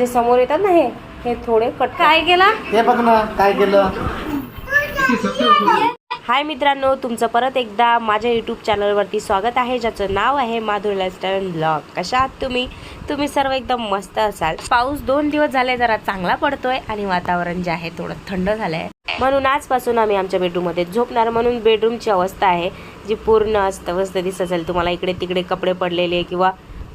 जे समोर येतात ना हे हे थोडे कट काय केला? हे बघ ना काय केलं? हाय मित्रांनो तुमचं परत एकदा माझ्या यूट्यूब चॅनलवरती स्वागत आहे ज्याचं नाव आहे माधुरी लाईफस्टाईल ब्लॉग कशा आहात तुम्ही? तुम्ही सर्व एकदम मस्त असाल. पाऊस दोन दिवस झाले जरा चांगला पडतोय आणि वातावरण जे आहे थोडं थंड झालंय. म्हणून आजपासून आम्ही आमच्या बेडरूममध्ये झोपणार म्हणून बेडरूमची अवस्था आहे जी पूर्ण अस्तव्यस्त दिसत असेल. तुम्हाला इकडे तिकडे कपडे पडलेले किंवा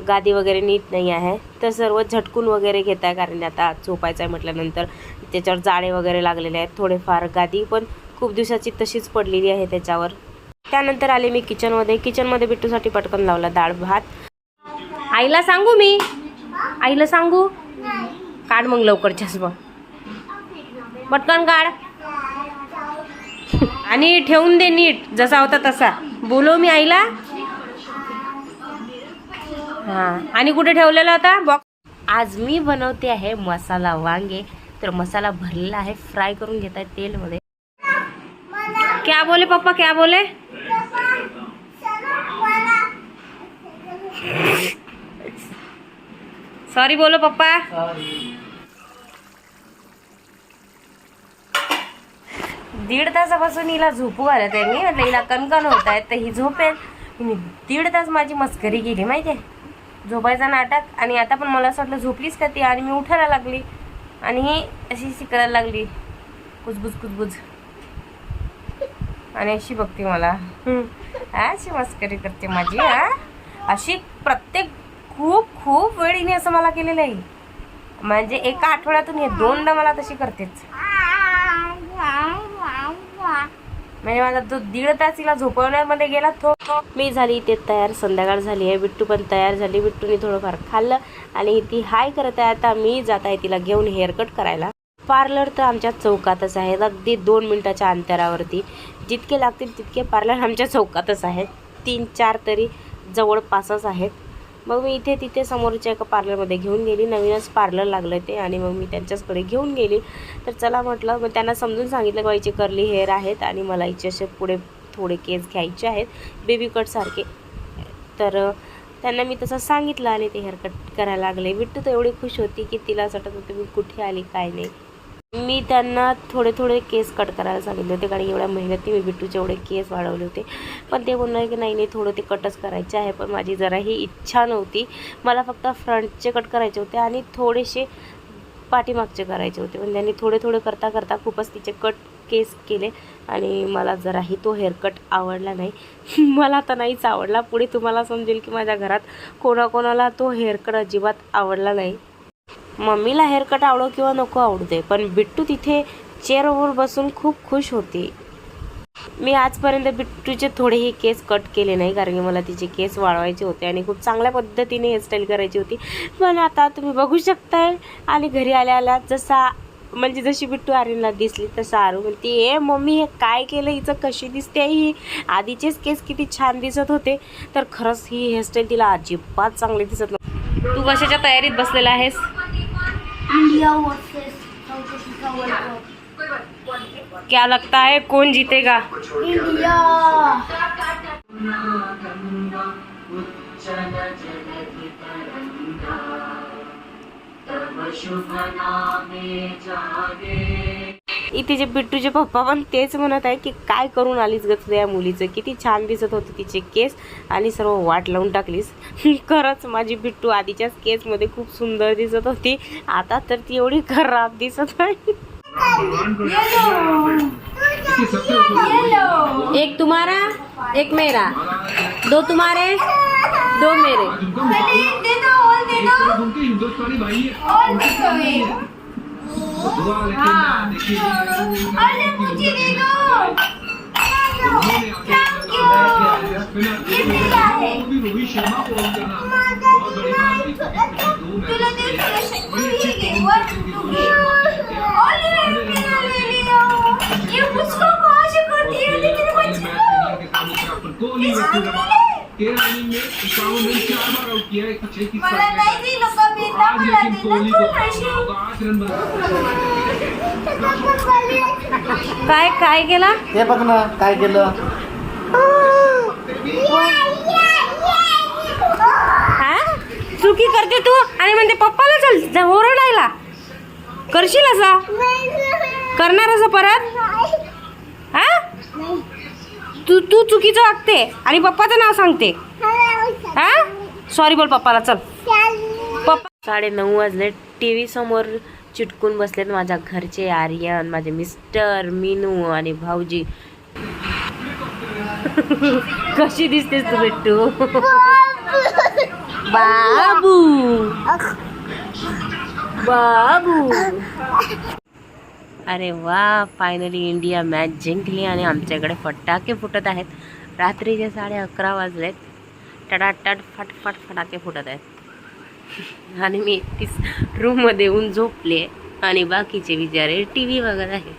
गादी वगैरे नीट नाही आहे. तर सर्व झटकून वगैरे घेत आहे कारण आता झोपायचं आहे म्हटल्यानंतर. त्याच्यावर जाळे वगैरे लागलेले आहेत. थोडेफार गादी पण खूप दिवसाची तशीच पडलेली आहे त्याच्यावर. त्यानंतर आले मी किचनमध्ये. किचनमध्ये बिट्टूसाठी पटकन लावला डाळ भात. आईला सांगू मी? आईला सांगू? काढ मग लवकर चष्मा. पटकन काढ. आणि ठेवून दे नीट. जसा होता तसा. बोलो मी आईला. हा. आणि कुठे ठेवलेला होता बॉक्स आज मी बनवते आहे मसाला वांगे. तर मसाला भरलेला आहे. फ्राय करून घेत आहे तेलमध्ये. क्या बोले पप्पा? क्या बोले? सॉरी बोलो पप्पा. दीड तासापासून हिला झोपू घालत आहे मी. म्हटलं हिला कणकण होत आहेत तर ही झोपेल. दीड तास माझी मस्करी केली माहिती आहे झोपायचा नाटक आणि आता पण मला असं वाटलं झोपलीच का ती आणि मी उठायला लागली आणि ही अशी शिकायला लागली. कुजबुज कुजबुज. आणि अशी बघते मला. अशी मस्करी करते माझी हा. अशी प्रत्येक खूप खूप वेळ हिने असं मला केलेलं आहे. म्हणजे एका आठवड्यातून हे दोनदा मला तशी करतेच. म्हणजे माझा तो दीड तास तिला झोपवण्यामध्ये गेला तो मी झाली ते तयार संध्याकाळ झाली आहे बिट्टू पण तयार झाली बिट्टूने थोडंफार खाल्लं आणि ती हाय करत आहे. आता मी जात आहे तिला घेऊन हेअरकट करायला. पार्लर तर आमच्या चौकातच आहे अगदी दोन मिनटाच्या अंतरावरती. जितके लागतील तितके पार्लर आमच्या चौकातच आहेत. तीन चार तरी जवळपासच आहेत. मग मी इथे तिथे समोरच्या एका पार्लरमध्ये घेऊन गेली. नवीनच पार्लर लागलं ते आणि मग मी त्यांच्याचकडे घेऊन गेली. तर चला म्हटलं मग त्यांना समजून सांगितलं की हिचे कर्ली हेअर आहेत आणि मला हिचे असे पुढे थोडे केस घ्यायचे आहेत बेबी कटसारखे तर त्यांना मी तसं सांगितलं आणि ते हेअरकट करायला लागले. बिट्टू तर एवढी खुश होती की तिला असं वाटत होतं मी कुठे आली काय नाही. मी त्यांना थोडे थोडे केस कट करायला सांगितले होते कारण एवढ्या मेहनती मी बिट्टूचे एवढे केस वाढवले होते. पण ते बोलणार की नाही नाही थोडं ते कटच करायचे आहे पण माझी जरा ही इच्छा नव्हती. मला फक्त फ्रंटचे कट करायचे होते आणि थोडेसे पाठीमागचे करायचे होते. पण त्यांनी थोडे थोडे करता करता खूपच तिचे कट केस केले आणि मला जराही तो हेअरकट आवडला नाही. मला तर नाहीच आवडला. पुढे तुम्हाला समजेल की माझ्या घरात कोणाकोणाला तो हेअरकट अजिबात आवडला नाही. मम्मीला हेअरकट आवडो किंवा नको आवडू दे पण बिट्टू तिथे चेअरवर बसून खूप खुश होती. मी आजपर्यंत बिट्टूचे थोडेही केस कट केले नाही कारण की मला तिचे केस वाढवायचे होते आणि खूप चांगल्या पद्धतीने हेअरस्टाईल करायची होती. पण आता तुम्ही बघू शकताय आणि घरी आल्या आल्या जसा म्हणजे जशी बिट्टू आर्यनला दिसली तसं आरू म्हणते ए मम्मी हे काय केलं? हिचं कशी दिसते आहे ही आधीचेच केस किती छान दिसत होते. तर खरंच ही हेअरस्टाईल तिला अजिबात चांगली दिसत नव्हती. तू कशाच्या तयारीत बसलेला आहेस? क्या लगता है कौन जीतेगा? कप इंडिया इथे जे बिट्टूचे पप्पा पण तेच म्हणत आहे की काय करून आलीस ग तुझ्या या मुलीचं? किती छान दिसत होते तिचे केस आणि सर्व वाट लावून टाकलीस. खरंच माझी बिट्टू आधीच्याच केसमध्ये खूप सुंदर दिसत होती. आता तर ती एवढी खराब दिसत आहे एक तुम्हारा एक मेरा. दो तुम्हारे दो मेरे. रोहित शर्मा को आउट कोहली तेरह में इक्यावन रन चार बार आउट किया है छह की काय काय केला? हे बघ ना काय केलं? हा? चुकी करते तू? आणि म्हणते पप्पाला चल ओरडायला. करशील असा? करणार असं परत? हा? तू तू चुकीचं वागते आणि पप्पाचं नाव सांगते. हा? सॉरी बोल पप्पाला चल. साडेनऊ साडे नऊ वाजले. टी व्ही समोर चिटकून बसलेत माझ्या घरचे आर्यन माझे मिस्टर मीनू आणि भाऊजी. कशी दिसतेस तू बिट्टू? बाबू. बाबू. अरे वा फायनली इंडिया मॅच जिंकली आणि आमच्याकडे फटाके फुटत आहेत. रात्रीचे साडे अकरा वाजलेत. टडाटड फटफट फटाके फुटत आहेत. आणि मी एकटीच रूममध्ये येऊन झोपले आणि बाकीचे बिचारे टी व्ही बघत आहे.